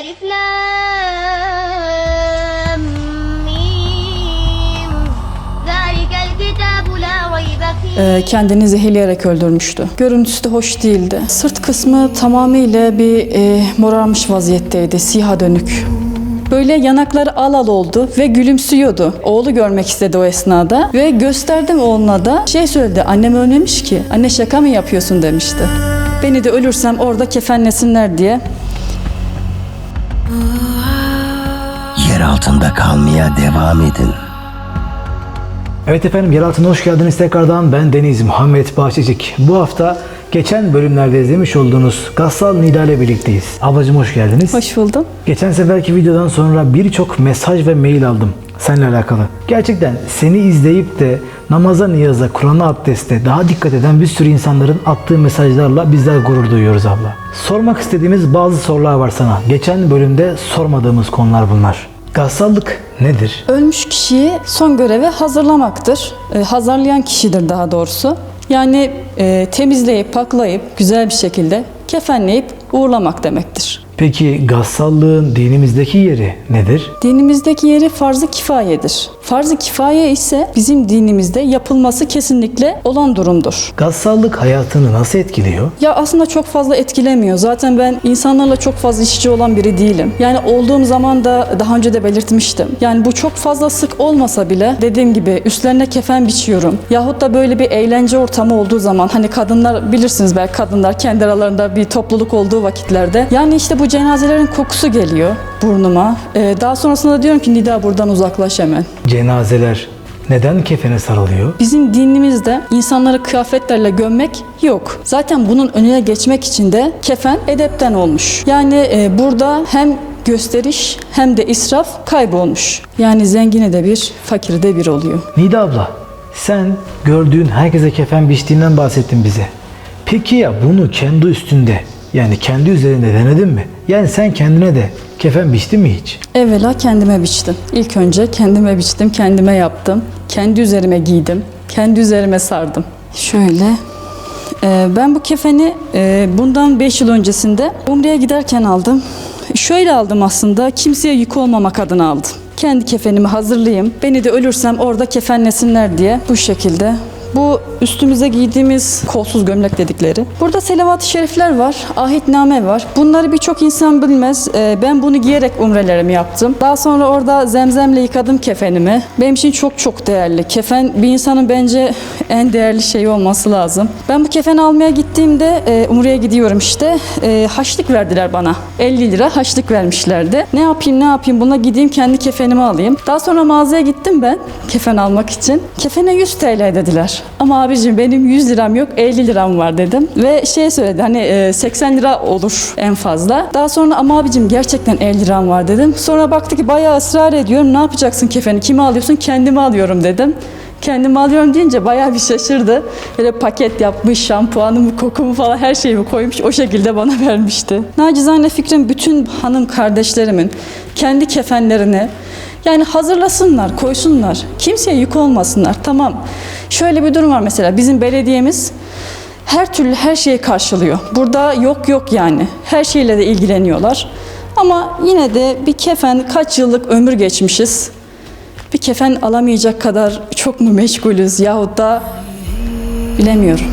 Elif Lam Mim ee, kendini zehirleyerek öldürmüştü. Görüntüsü de hoş değildi. Sırt kısmı tamamıyla bir e, morarmış vaziyetteydi, siha dönük. Böyle yanakları al al oldu ve gülümsüyordu. Oğlu görmek istedi o esnada ve gösterdim oğluna da şey söyledi annem ölmemiş ki anne şaka mı yapıyorsun demişti. Beni de ölürsem orada kefenlesinler diye Yer altında kalmaya devam edin. Evet efendim yer altına hoş geldiniz tekrardan. Ben Deniz Muhammed Bahçecik. Bu hafta geçen bölümlerde izlemiş olduğunuz Gassal Nida ile birlikteyiz. Ablacığım hoş geldiniz. Hoş buldum. Geçen seferki videodan sonra birçok mesaj ve mail aldım seninle alakalı. Gerçekten seni izleyip de namaza, niyaza, Kur'an'a, abdeste daha dikkat eden bir sürü insanların attığı mesajlarla bizler gurur duyuyoruz abla. Sormak istediğimiz bazı sorular var sana. Geçen bölümde sormadığımız konular bunlar. Gassallık nedir? Ölmüş kişiyi son göreve hazırlamaktır. E, hazırlayan kişidir daha doğrusu. Yani e, temizleyip, paklayıp, güzel bir şekilde kefenleyip uğurlamak demektir. Peki gassallığın dinimizdeki yeri nedir? Dinimizdeki yeri farz-ı kifayedir. Farz-ı kifaye ise bizim dinimizde yapılması kesinlikle olan durumdur. Gassallık hayatını nasıl etkiliyor? Ya aslında çok fazla etkilemiyor. Zaten ben insanlarla çok fazla işçi olan biri değilim. Yani olduğum zaman da daha önce de belirtmiştim. Yani bu çok fazla sık olmasa bile dediğim gibi üstlerine kefen biçiyorum. Yahut da böyle bir eğlence ortamı olduğu zaman hani kadınlar bilirsiniz belki kadınlar kendi aralarında bir topluluk olduğu vakitlerde. Yani işte bu cenazelerin kokusu geliyor burnuma. Ee, daha sonrasında da diyorum ki Nida buradan uzaklaş hemen. Cenazeler neden kefene sarılıyor? Bizim dinimizde insanları kıyafetlerle gömmek yok. Zaten bunun önüne geçmek için de kefen edepten olmuş. Yani e, burada hem gösteriş hem de israf kaybolmuş. Yani zengine de bir, fakir de bir oluyor. Nida abla, sen gördüğün herkese kefen biçtiğinden bahsettin bize. Peki ya bunu kendi üstünde yani kendi üzerinde denedin mi? Yani sen kendine de kefen biçtin mi hiç? Evvela kendime biçtim. İlk önce kendime biçtim, kendime yaptım. Kendi üzerime giydim, kendi üzerime sardım. Şöyle e, ben bu kefeni e, bundan 5 yıl öncesinde Umre'ye giderken aldım. Şöyle aldım aslında kimseye yük olmamak adına aldım. Kendi kefenimi hazırlayayım. Beni de ölürsem orada kefenlesinler diye bu şekilde. Bu üstümüze giydiğimiz kolsuz gömlek dedikleri. Burada selavat-ı şerifler var, ahitname var. Bunları birçok insan bilmez. Ee, ben bunu giyerek umrelerimi yaptım. Daha sonra orada zemzemle yıkadım kefenimi. Benim için çok çok değerli. Kefen bir insanın bence en değerli şeyi olması lazım. Ben bu kefeni almaya gittiğimde e, umreye gidiyorum işte. E, haçlık verdiler bana. 50 lira haçlık vermişlerdi. Ne yapayım ne yapayım buna gideyim kendi kefenimi alayım. Daha sonra mağazaya gittim ben kefen almak için. Kefene 100 TL dediler. Ama abicim benim 100 liram yok 50 liram var dedim. Ve şey söyledi hani e, 80 lira olur en fazla. Daha sonra ama abicim gerçekten 50 liram var dedim. Sonra baktı ki bayağı ısrar ediyorum. Ne yapacaksın kefeni? Kimi alıyorsun? Kendimi alıyorum dedim. Kendimi alıyorum deyince bayağı bir şaşırdı. Böyle paket yapmış, şampuanımı, kokumu falan her şeyimi koymuş. O şekilde bana vermişti. Nacizane fikrim bütün hanım kardeşlerimin kendi kefenlerini yani hazırlasınlar, koysunlar. Kimseye yük olmasınlar. Tamam. Şöyle bir durum var mesela. Bizim belediyemiz her türlü her şeyi karşılıyor. Burada yok yok yani. Her şeyle de ilgileniyorlar. Ama yine de bir kefen kaç yıllık ömür geçmişiz. Bir kefen alamayacak kadar çok mu meşgulüz yahut da bilemiyorum.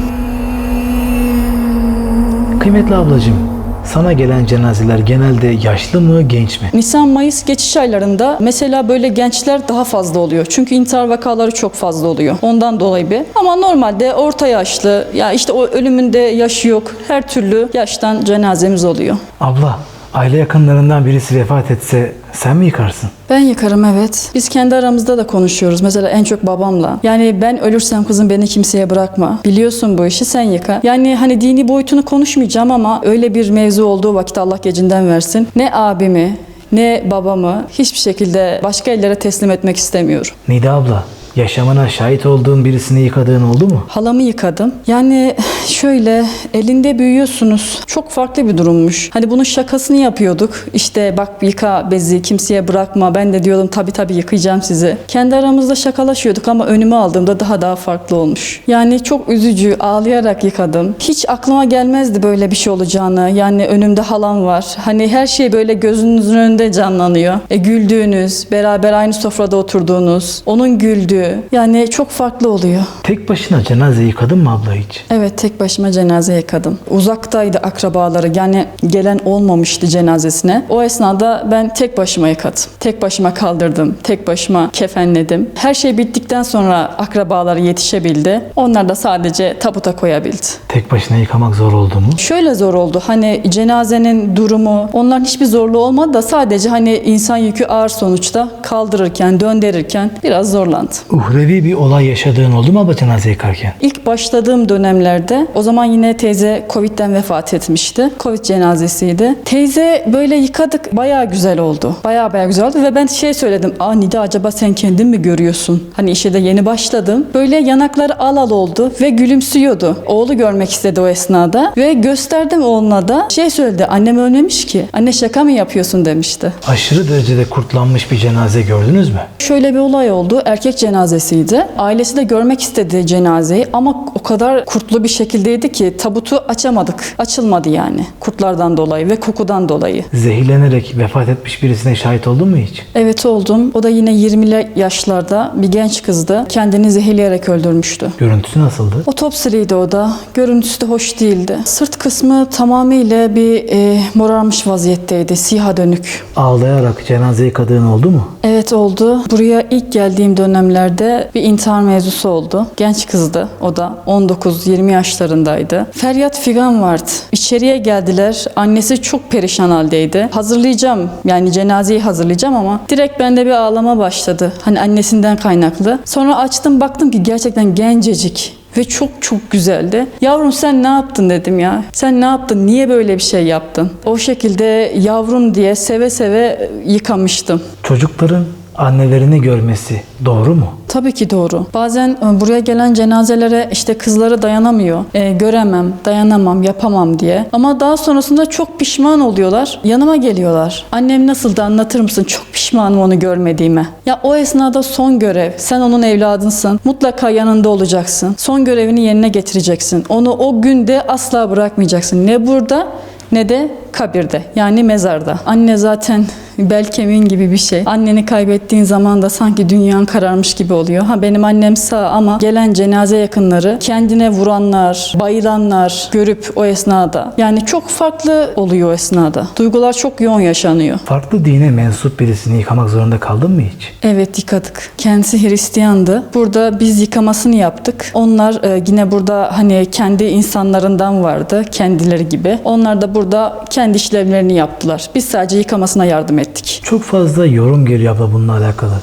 Kıymetli ablacığım, sana gelen cenazeler genelde yaşlı mı, genç mi? Nisan-Mayıs geçiş aylarında mesela böyle gençler daha fazla oluyor. Çünkü intihar vakaları çok fazla oluyor. Ondan dolayı bir. Ama normalde orta yaşlı, ya işte o ölümünde yaşı yok. Her türlü yaştan cenazemiz oluyor. Abla, aile yakınlarından birisi vefat etse sen mi yıkarsın? Ben yıkarım evet. Biz kendi aramızda da konuşuyoruz. Mesela en çok babamla. Yani ben ölürsem kızım beni kimseye bırakma. Biliyorsun bu işi sen yıka. Yani hani dini boyutunu konuşmayacağım ama öyle bir mevzu olduğu vakit Allah gecinden versin. Ne abimi ne babamı hiçbir şekilde başka ellere teslim etmek istemiyorum. Nida abla, Yaşamına şahit olduğun birisini yıkadığın oldu mu? Halamı yıkadım. Yani şöyle elinde büyüyorsunuz. Çok farklı bir durummuş. Hani bunun şakasını yapıyorduk. İşte bak yıka bezi kimseye bırakma. Ben de diyordum tabii tabii yıkayacağım sizi. Kendi aramızda şakalaşıyorduk ama önüme aldığımda daha daha farklı olmuş. Yani çok üzücü ağlayarak yıkadım. Hiç aklıma gelmezdi böyle bir şey olacağını. Yani önümde halam var. Hani her şey böyle gözünüzün önünde canlanıyor. E, güldüğünüz, beraber aynı sofrada oturduğunuz, onun güldüğü. Yani çok farklı oluyor. Tek başına cenaze yıkadın mı abla hiç? Evet tek başıma cenaze yıkadım. Uzaktaydı akrabaları yani gelen olmamıştı cenazesine. O esnada ben tek başıma yıkadım. Tek başıma kaldırdım. Tek başıma kefenledim. Her şey bittikten sonra akrabaları yetişebildi. Onlar da sadece tabuta koyabildi. Tek başına yıkamak zor oldu mu? Şöyle zor oldu. Hani cenazenin durumu onların hiçbir zorluğu olmadı da sadece hani insan yükü ağır sonuçta kaldırırken, döndürürken biraz zorlandı. Uhrevi bir olay yaşadığın oldu mu abla cenaze yıkarken? İlk başladığım dönemlerde o zaman yine teyze Covid'den vefat etmişti. Covid cenazesiydi. Teyze böyle yıkadık. Bayağı güzel oldu. Bayağı bayağı güzel oldu ve ben şey söyledim. Aa Nida acaba sen kendin mi görüyorsun? Hani işe de yeni başladım. Böyle yanakları al al oldu ve gülümsüyordu. Oğlu görmek istedi o esnada ve gösterdim oğluna da şey söyledi. Annem ölmemiş ki. Anne şaka mı yapıyorsun demişti. Aşırı derecede kurtlanmış bir cenaze gördünüz mü? Şöyle bir olay oldu. Erkek cenazesiydi. Ailesi de görmek istedi cenazeyi ama o kadar kurtlu bir şekildeydi ki tabutu açamadık. Açılmadı yani. Kurtlardan dolayı ve kokudan dolayı. Zehirlenerek vefat etmiş birisine şahit oldun mu hiç? Evet oldum. O da yine 20'li yaşlarda bir genç kızdı. Kendini zehirleyerek öldürmüştü. Görüntüsü nasıldı? Otopsiliydi o da. Görüntüsü de hoş değildi. Sırt kısmı tamamıyla bir e, morarmış vaziyetteydi. Siyaha dönük. Ağlayarak cenaze yıkadığın oldu mu? Evet oldu. Buraya ilk geldiğim dönemlerde bir intihar mevzusu oldu. Genç kızdı o da. 19-20 yaşlarındaydı. Feryat figan vardı. İçeriye geldiler. Annesi çok perişan haldeydi. Hazırlayacağım yani cenazeyi hazırlayacağım ama direkt bende bir ağlama başladı. Hani annesinden kaynaklı. Sonra açtım baktım ki gerçekten gencecik ve çok çok güzeldi. Yavrum sen ne yaptın dedim ya. Sen ne yaptın? Niye böyle bir şey yaptın? O şekilde yavrum diye seve seve yıkamıştım. Çocukların annelerini görmesi doğru mu? Tabii ki doğru. Bazen e, buraya gelen cenazelere işte kızları dayanamıyor. E, göremem, dayanamam, yapamam diye. Ama daha sonrasında çok pişman oluyorlar. Yanıma geliyorlar. Annem nasıldı anlatır mısın? Çok pişmanım onu görmediğime. Ya o esnada son görev. Sen onun evladınsın. Mutlaka yanında olacaksın. Son görevini yerine getireceksin. Onu o günde asla bırakmayacaksın. Ne burada ne de kabirde yani mezarda. Anne zaten bel kemiğin gibi bir şey. Anneni kaybettiğin zaman da sanki dünyan kararmış gibi oluyor. Ha benim annem sağ ama gelen cenaze yakınları kendine vuranlar, bayılanlar görüp o esnada. Yani çok farklı oluyor o esnada. Duygular çok yoğun yaşanıyor. Farklı dine mensup birisini yıkamak zorunda kaldın mı hiç? Evet yıkadık. Kendisi Hristiyandı. Burada biz yıkamasını yaptık. Onlar e, yine burada hani kendi insanlarından vardı. Kendileri gibi. Onlar da burada kendi işlevlerini yaptılar. Biz sadece yıkamasına yardım ettik. Çok fazla yorum geliyor abla bununla alakalı.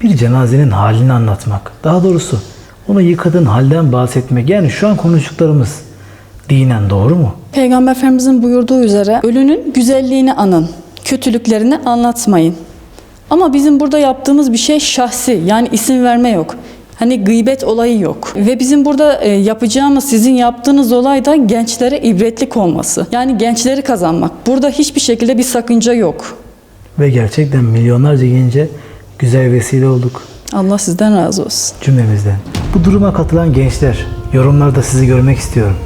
Bir cenazenin halini anlatmak. Daha doğrusu onu yıkadığın halden bahsetmek. Yani şu an konuştuklarımız dinen doğru mu? Peygamber Efendimizin buyurduğu üzere ölünün güzelliğini anın, kötülüklerini anlatmayın. Ama bizim burada yaptığımız bir şey şahsi yani isim verme yok. Hani gıybet olayı yok. Ve bizim burada e, yapacağımız sizin yaptığınız olay da gençlere ibretlik olması. Yani gençleri kazanmak. Burada hiçbir şekilde bir sakınca yok. Ve gerçekten milyonlarca gence güzel vesile olduk Allah sizden razı olsun. cümlemizden. Bu duruma katılan gençler, yorumlarda sizi görmek istiyorum.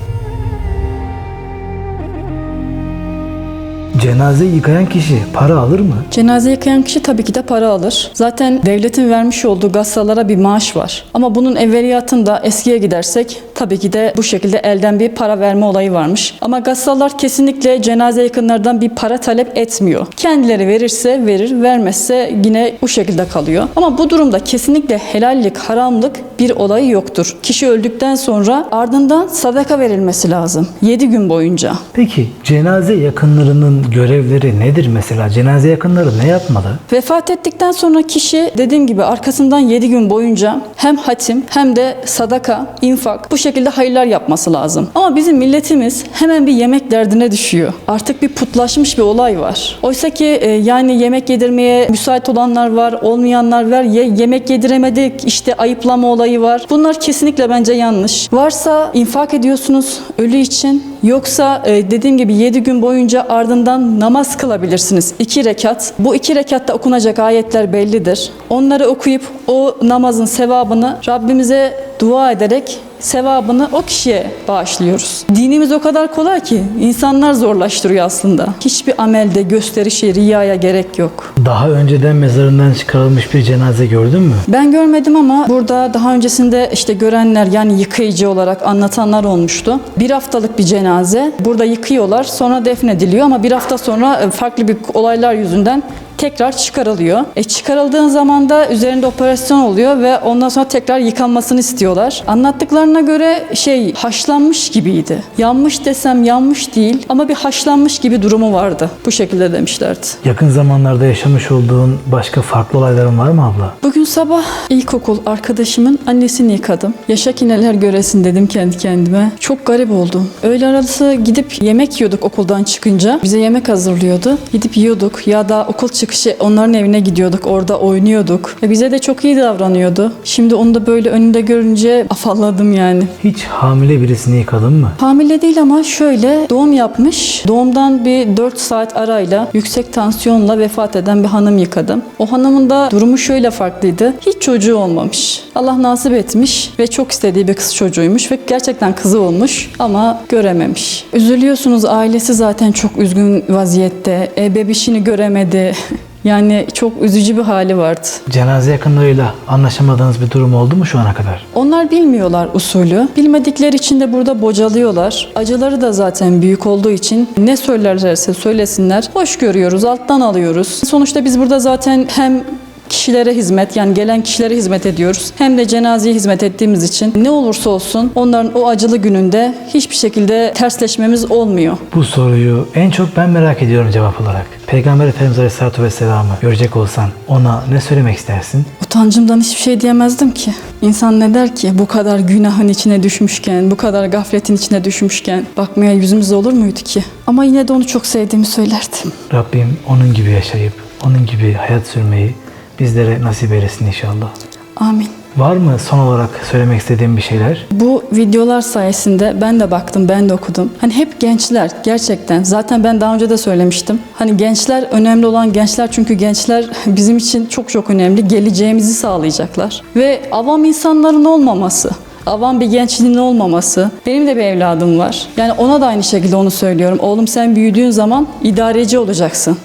Cenaze yıkayan kişi para alır mı? Cenaze yıkayan kişi tabii ki de para alır. Zaten devletin vermiş olduğu gassalara bir maaş var. Ama bunun evveliyatında eskiye gidersek tabii ki de bu şekilde elden bir para verme olayı varmış. Ama gassalar kesinlikle cenaze yakınlardan bir para talep etmiyor. Kendileri verirse verir, vermezse yine bu şekilde kalıyor. Ama bu durumda kesinlikle helallik, haramlık bir olayı yoktur. Kişi öldükten sonra ardından sadaka verilmesi lazım. 7 gün boyunca. Peki cenaze yakınlarının görevleri nedir mesela? Cenaze yakınları ne yapmalı? Vefat ettikten sonra kişi dediğim gibi arkasından 7 gün boyunca hem hatim hem de sadaka, infak bu şekilde şekilde hayırlar yapması lazım. Ama bizim milletimiz hemen bir yemek derdine düşüyor. Artık bir putlaşmış bir olay var. Oysa ki e, yani yemek yedirmeye müsait olanlar var, olmayanlar var. Ye- yemek yediremedik işte ayıplama olayı var. Bunlar kesinlikle bence yanlış. Varsa infak ediyorsunuz ölü için. Yoksa e, dediğim gibi 7 gün boyunca ardından namaz kılabilirsiniz. 2 rekat. Bu 2 rekatta okunacak ayetler bellidir. Onları okuyup o namazın sevabını Rabbimize dua ederek sevabını o kişiye bağışlıyoruz. Dinimiz o kadar kolay ki insanlar zorlaştırıyor aslında. Hiçbir amelde gösterişe, riyaya gerek yok. Daha önceden mezarından çıkarılmış bir cenaze gördün mü? Ben görmedim ama burada daha öncesinde işte görenler yani yıkayıcı olarak anlatanlar olmuştu. Bir haftalık bir cenaze. Burada yıkıyorlar sonra defnediliyor ama bir hafta sonra e, farklı bir olaylar yüzünden tekrar çıkarılıyor. E çıkarıldığın zaman da üzerinde operasyon oluyor ve ondan sonra tekrar yıkanmasını istiyorlar. Anlattıklarına göre şey haşlanmış gibiydi. Yanmış desem yanmış değil ama bir haşlanmış gibi durumu vardı. Bu şekilde demişlerdi. Yakın zamanlarda yaşamış olduğun başka farklı olayların var mı abla? Bugün sabah ilkokul arkadaşımın annesini yıkadım. Yaşak ineler göresin dedim kendi kendime. Çok garip oldum. Öğle arası gidip yemek yiyorduk okuldan çıkınca. Bize yemek hazırlıyordu. Gidip yiyorduk ya da okul çıkışı onların evine gidiyorduk. Orada oynuyorduk. Ve bize de çok iyi davranıyordu. Şimdi onu da böyle önünde görünce afalladım yani. Hiç hamile birisini yıkadın mı? Hamile değil ama şöyle doğum yapmış. Doğumdan bir 4 saat arayla yüksek tansiyonla vefat eden bir hanım yıkadım. O hanımın da durumu şöyle farklıydı. Hiç çocuğu olmamış. Allah nasip etmiş ve çok istediği bir kız çocuğuymuş ve gerçekten kızı olmuş ama görememiş. Üzülüyorsunuz ailesi zaten çok üzgün vaziyette. E, bebişini göremedi. Yani çok üzücü bir hali vardı. Cenaze yakınlarıyla anlaşamadığınız bir durum oldu mu şu ana kadar? Onlar bilmiyorlar usulü. Bilmedikleri için de burada bocalıyorlar. Acıları da zaten büyük olduğu için ne söylerlerse söylesinler. Hoş görüyoruz, alttan alıyoruz. Sonuçta biz burada zaten hem kişilere hizmet yani gelen kişilere hizmet ediyoruz. Hem de cenazeye hizmet ettiğimiz için ne olursa olsun onların o acılı gününde hiçbir şekilde tersleşmemiz olmuyor. Bu soruyu en çok ben merak ediyorum cevap olarak. Peygamber Efendimiz Aleyhisselatü Vesselam'ı görecek olsan ona ne söylemek istersin? Utancımdan hiçbir şey diyemezdim ki. İnsan ne der ki bu kadar günahın içine düşmüşken, bu kadar gafletin içine düşmüşken bakmaya yüzümüz olur muydu ki? Ama yine de onu çok sevdiğimi söylerdim. Rabbim onun gibi yaşayıp onun gibi hayat sürmeyi bizlere nasip eylesin inşallah. Amin. Var mı son olarak söylemek istediğin bir şeyler? Bu videolar sayesinde ben de baktım, ben de okudum. Hani hep gençler gerçekten. Zaten ben daha önce de söylemiştim. Hani gençler önemli olan gençler çünkü gençler bizim için çok çok önemli. Geleceğimizi sağlayacaklar. Ve avam insanların olmaması. Avam bir gençliğin olmaması. Benim de bir evladım var. Yani ona da aynı şekilde onu söylüyorum. Oğlum sen büyüdüğün zaman idareci olacaksın.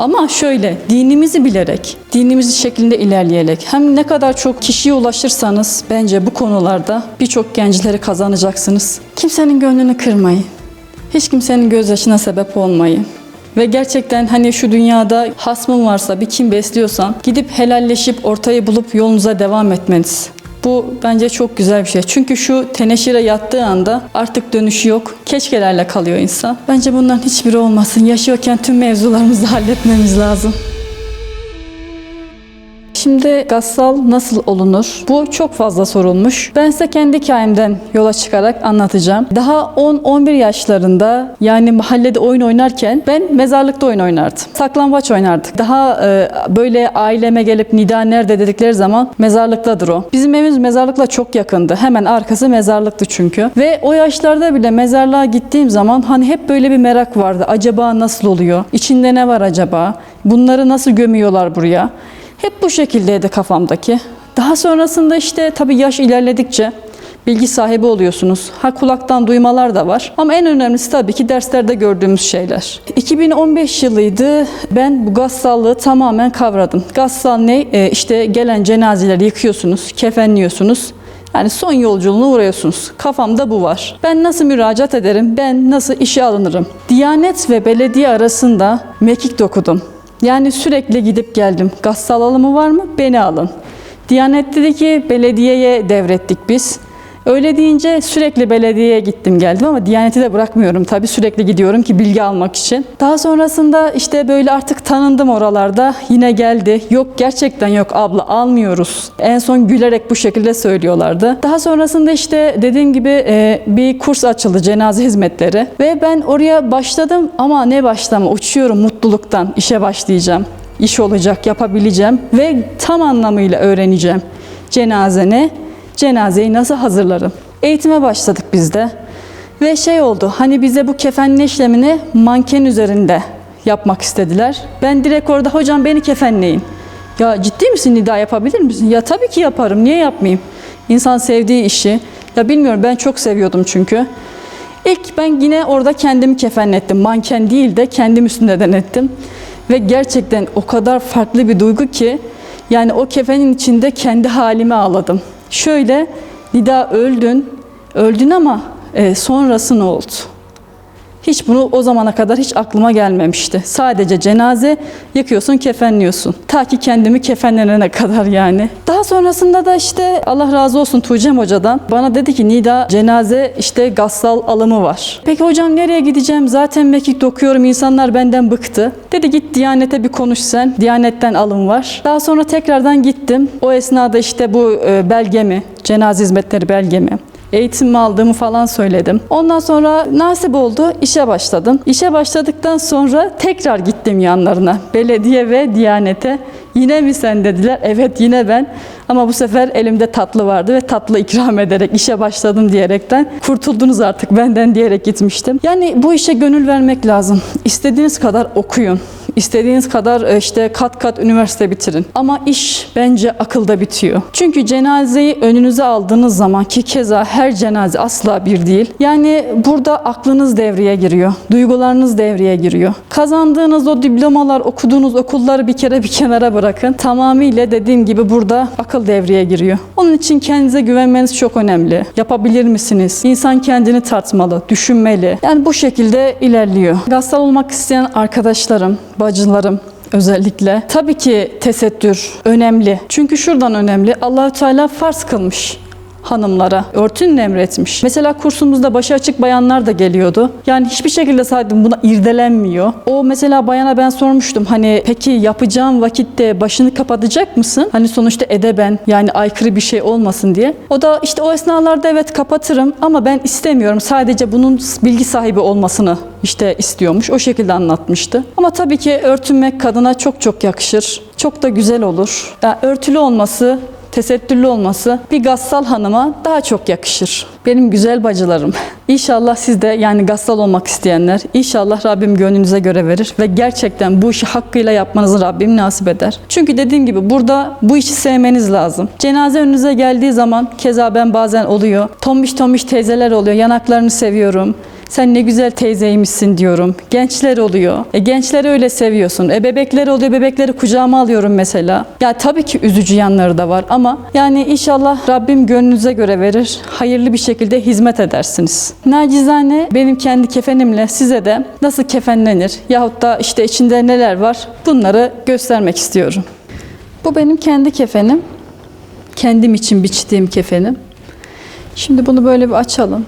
Ama şöyle dinimizi bilerek, dinimizi şeklinde ilerleyerek hem ne kadar çok kişiye ulaşırsanız bence bu konularda birçok gençleri kazanacaksınız. Kimsenin gönlünü kırmayın. Hiç kimsenin gözyaşına sebep olmayın. Ve gerçekten hani şu dünyada hasmın varsa bir kim besliyorsan gidip helalleşip ortayı bulup yolunuza devam etmeniz. Bu bence çok güzel bir şey. Çünkü şu teneşire yattığı anda artık dönüşü yok. Keşkelerle kalıyor insan. Bence bunların hiçbiri olmasın. Yaşıyorken tüm mevzularımızı halletmemiz lazım. Şimdi gassal nasıl olunur? Bu çok fazla sorulmuş. Ben size kendi hikayemden yola çıkarak anlatacağım. Daha 10-11 yaşlarında yani mahallede oyun oynarken ben mezarlıkta oyun oynardım. Saklambaç oynardık. Daha e, böyle aileme gelip Nida nerede dedikleri zaman mezarlıktadır o. Bizim evimiz mezarlıkla çok yakındı. Hemen arkası mezarlıktı çünkü. Ve o yaşlarda bile mezarlığa gittiğim zaman hani hep böyle bir merak vardı. Acaba nasıl oluyor? İçinde ne var acaba? Bunları nasıl gömüyorlar buraya? Hep bu şekildeydi kafamdaki. Daha sonrasında işte tabii yaş ilerledikçe bilgi sahibi oluyorsunuz. Ha kulaktan duymalar da var. Ama en önemlisi tabii ki derslerde gördüğümüz şeyler. 2015 yılıydı. Ben bu gassallığı tamamen kavradım. Gassal ne? Ee, işte gelen cenazeleri yıkıyorsunuz, kefenliyorsunuz. Yani son yolculuğuna uğruyorsunuz. Kafamda bu var. Ben nasıl müracaat ederim? Ben nasıl işe alınırım? Diyanet ve belediye arasında mekik dokudum. Yani sürekli gidip geldim. Gassal alımı var mı? Beni alın. Diyanet dedi ki belediyeye devrettik biz. Öyle deyince sürekli belediyeye gittim geldim ama Diyaneti de bırakmıyorum tabii sürekli gidiyorum ki bilgi almak için. Daha sonrasında işte böyle artık tanındım oralarda. Yine geldi. Yok gerçekten yok abla almıyoruz. En son gülerek bu şekilde söylüyorlardı. Daha sonrasında işte dediğim gibi e, bir kurs açıldı cenaze hizmetleri ve ben oraya başladım ama ne başlama uçuyorum mutluluktan işe başlayacağım. İş olacak, yapabileceğim ve tam anlamıyla öğreneceğim. Cenaze ne? Cenazeyi nasıl hazırlarım? Eğitime başladık biz de. Ve şey oldu, hani bize bu kefenli işlemini manken üzerinde yapmak istediler. Ben direkt orada hocam beni kefenleyin. Ya ciddi misin Nida yapabilir misin? Ya tabii ki yaparım, niye yapmayayım? İnsan sevdiği işi. Ya bilmiyorum ben çok seviyordum çünkü. İlk ben yine orada kendimi kefenlettim. Manken değil de kendim üstünde denettim. Ve gerçekten o kadar farklı bir duygu ki yani o kefenin içinde kendi halime ağladım. Şöyle Nida öldün, öldün ama e, sonrası ne oldu? Hiç bunu o zamana kadar hiç aklıma gelmemişti. Sadece cenaze yıkıyorsun, kefenliyorsun. Ta ki kendimi kefenlenene kadar yani. Daha sonrasında da işte Allah razı olsun Tuğcem hocadan bana dedi ki Nida cenaze işte gassal alımı var. Peki hocam nereye gideceğim? Zaten mekik dokuyorum insanlar benden bıktı. Dedi git Diyanet'e bir konuş sen. Diyanet'ten alım var. Daha sonra tekrardan gittim. O esnada işte bu e, belgemi, cenaze hizmetleri belgemi eğitim aldığımı falan söyledim. Ondan sonra nasip oldu, işe başladım. İşe başladıktan sonra tekrar gittim yanlarına. Belediye ve Diyanet'e. Yine mi sen dediler? Evet yine ben. Ama bu sefer elimde tatlı vardı ve tatlı ikram ederek işe başladım diyerekten kurtuldunuz artık benden diyerek gitmiştim. Yani bu işe gönül vermek lazım. İstediğiniz kadar okuyun. İstediğiniz kadar e, işte kat kat üniversite bitirin. Ama iş bence akılda bitiyor. Çünkü cenazeyi önünüze aldığınız zaman ki keza her cenaze asla bir değil. Yani burada aklınız devreye giriyor. Duygularınız devreye giriyor. Kazandığınız o diplomalar, okuduğunuz okulları bir kere bir kenara bırakın. Tamamıyla dediğim gibi burada akıl devreye giriyor. Onun için kendinize güvenmeniz çok önemli. Yapabilir misiniz? İnsan kendini tartmalı, düşünmeli. Yani bu şekilde ilerliyor. Gassal olmak isteyen arkadaşlarım, bacılarım, özellikle. Tabii ki tesettür önemli. Çünkü şuradan önemli. Allahü Teala farz kılmış hanımlara örtünün emretmiş. Mesela kursumuzda başı açık bayanlar da geliyordu. Yani hiçbir şekilde sadece buna irdelenmiyor. O mesela bayana ben sormuştum hani peki yapacağım vakitte başını kapatacak mısın? Hani sonuçta edeben yani aykırı bir şey olmasın diye. O da işte o esnalarda evet kapatırım ama ben istemiyorum. Sadece bunun bilgi sahibi olmasını işte istiyormuş. O şekilde anlatmıştı. Ama tabii ki örtünmek kadına çok çok yakışır. Çok da güzel olur. Yani örtülü olması tesettürlü olması bir gassal hanıma daha çok yakışır. Benim güzel bacılarım. İnşallah siz de yani gassal olmak isteyenler inşallah Rabbim gönlünüze göre verir ve gerçekten bu işi hakkıyla yapmanızı Rabbim nasip eder. Çünkü dediğim gibi burada bu işi sevmeniz lazım. Cenaze önünüze geldiği zaman keza ben bazen oluyor. Tombiş tombiş teyzeler oluyor. Yanaklarını seviyorum. Sen ne güzel teyzeymişsin diyorum. Gençler oluyor. E, gençleri öyle seviyorsun. E, bebekler oluyor. Bebekleri kucağıma alıyorum mesela. Ya tabii ki üzücü yanları da var ama yani inşallah Rabbim gönlünüze göre verir. Hayırlı bir şekilde hizmet edersiniz. Nacizane benim kendi kefenimle size de nasıl kefenlenir yahut da işte içinde neler var bunları göstermek istiyorum. Bu benim kendi kefenim. Kendim için biçtiğim kefenim. Şimdi bunu böyle bir açalım.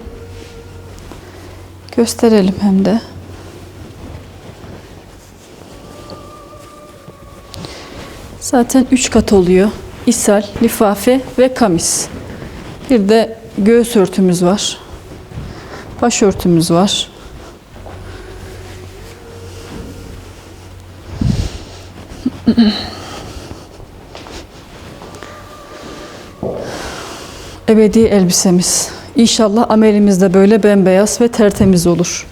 Gösterelim hem de. Zaten 3 kat oluyor. İshal, lifafe ve kamis. Bir de göğüs örtümüz var. Başörtümüz var. Ebedi elbisemiz. İnşallah amelimiz de böyle bembeyaz ve tertemiz olur.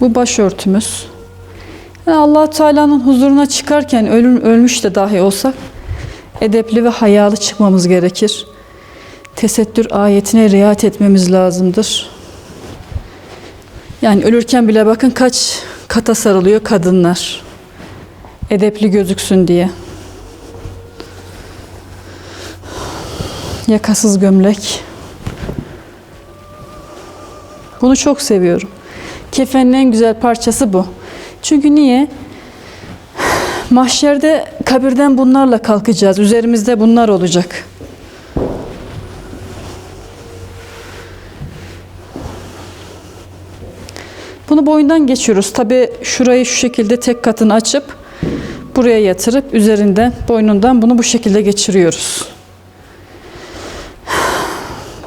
Bu başörtümüz. Yani allah Teala'nın huzuruna çıkarken ölüm, ölmüş de dahi olsak edepli ve hayalı çıkmamız gerekir. Tesettür ayetine riayet etmemiz lazımdır. Yani ölürken bile bakın kaç kata sarılıyor kadınlar. Edepli gözüksün diye. Yakasız gömlek. Bunu çok seviyorum. Kefenin en güzel parçası bu. Çünkü niye? Mahşerde kabirden bunlarla kalkacağız. Üzerimizde bunlar olacak. Bunu boyundan geçiyoruz. Tabi şurayı şu şekilde tek katını açıp buraya yatırıp üzerinden boynundan bunu bu şekilde geçiriyoruz.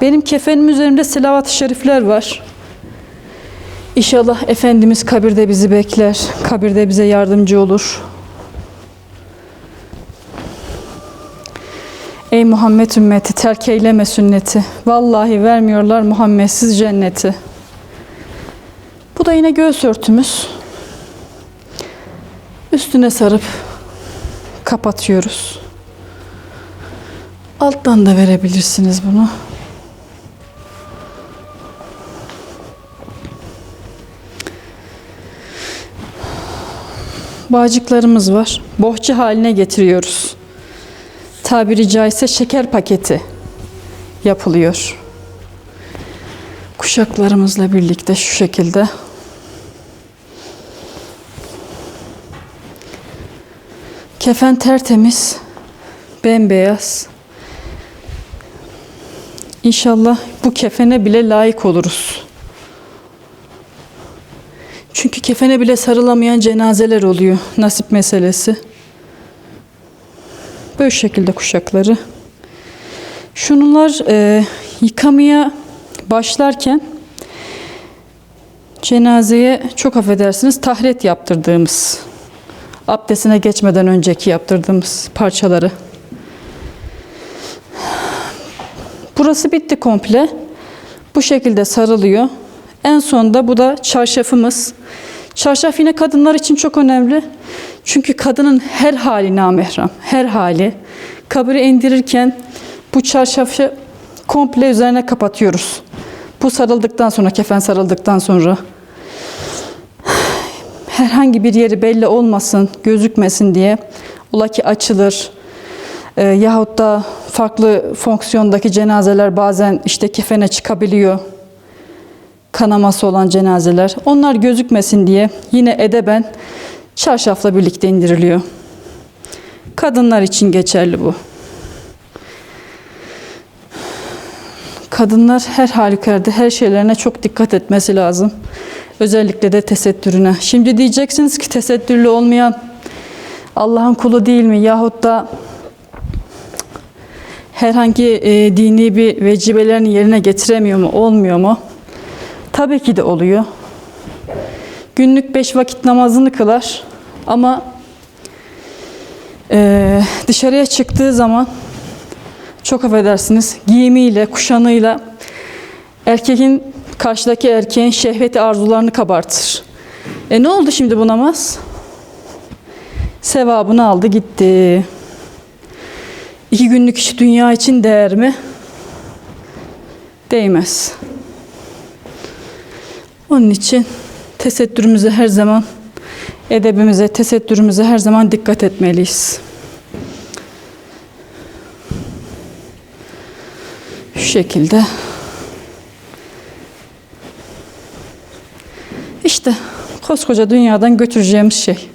Benim kefenim üzerimde selavat-ı şerifler var. İnşallah Efendimiz kabirde bizi bekler. Kabirde bize yardımcı olur. Ey Muhammed ümmeti terk eyleme sünneti. Vallahi vermiyorlar Muhammedsiz cenneti. Bu da yine göğüs örtümüz. Üstüne sarıp kapatıyoruz. Alttan da verebilirsiniz bunu. Bağcıklarımız var. Bohça haline getiriyoruz. Tabiri caizse şeker paketi yapılıyor. Kuşaklarımızla birlikte şu şekilde Kefen tertemiz, bembeyaz. İnşallah bu kefene bile layık oluruz. Çünkü kefene bile sarılamayan cenazeler oluyor. Nasip meselesi. Böyle şekilde kuşakları. Şunlar e, yıkamaya başlarken cenazeye çok affedersiniz tahret yaptırdığımız abdestine geçmeden önceki yaptırdığımız parçaları. Burası bitti komple. Bu şekilde sarılıyor. En sonda bu da çarşafımız. Çarşaf yine kadınlar için çok önemli. Çünkü kadının her hali namahrem, her hali. Kabri indirirken bu çarşafı komple üzerine kapatıyoruz. Bu sarıldıktan sonra, kefen sarıldıktan sonra herhangi bir yeri belli olmasın, gözükmesin diye ola ki açılır. E, yahut da farklı fonksiyondaki cenazeler bazen işte kefene çıkabiliyor. Kanaması olan cenazeler. Onlar gözükmesin diye yine edeben çarşafla birlikte indiriliyor. Kadınlar için geçerli bu. Kadınlar her halükarda her şeylerine çok dikkat etmesi lazım. Özellikle de tesettürüne. Şimdi diyeceksiniz ki tesettürlü olmayan Allah'ın kulu değil mi? Yahut da herhangi e, dini bir vecibelerini yerine getiremiyor mu? Olmuyor mu? Tabii ki de oluyor. Günlük beş vakit namazını kılar ama e, dışarıya çıktığı zaman çok affedersiniz giyimiyle, kuşanıyla erkeğin karşıdaki erkeğin şehveti arzularını kabartır. E ne oldu şimdi bu namaz? Sevabını aldı gitti. İki günlük iş dünya için değer mi? Değmez. Onun için tesettürümüze her zaman, edebimize, tesettürümüze her zaman dikkat etmeliyiz. Şu şekilde. İşte koskoca dünyadan götüreceğimiz şey.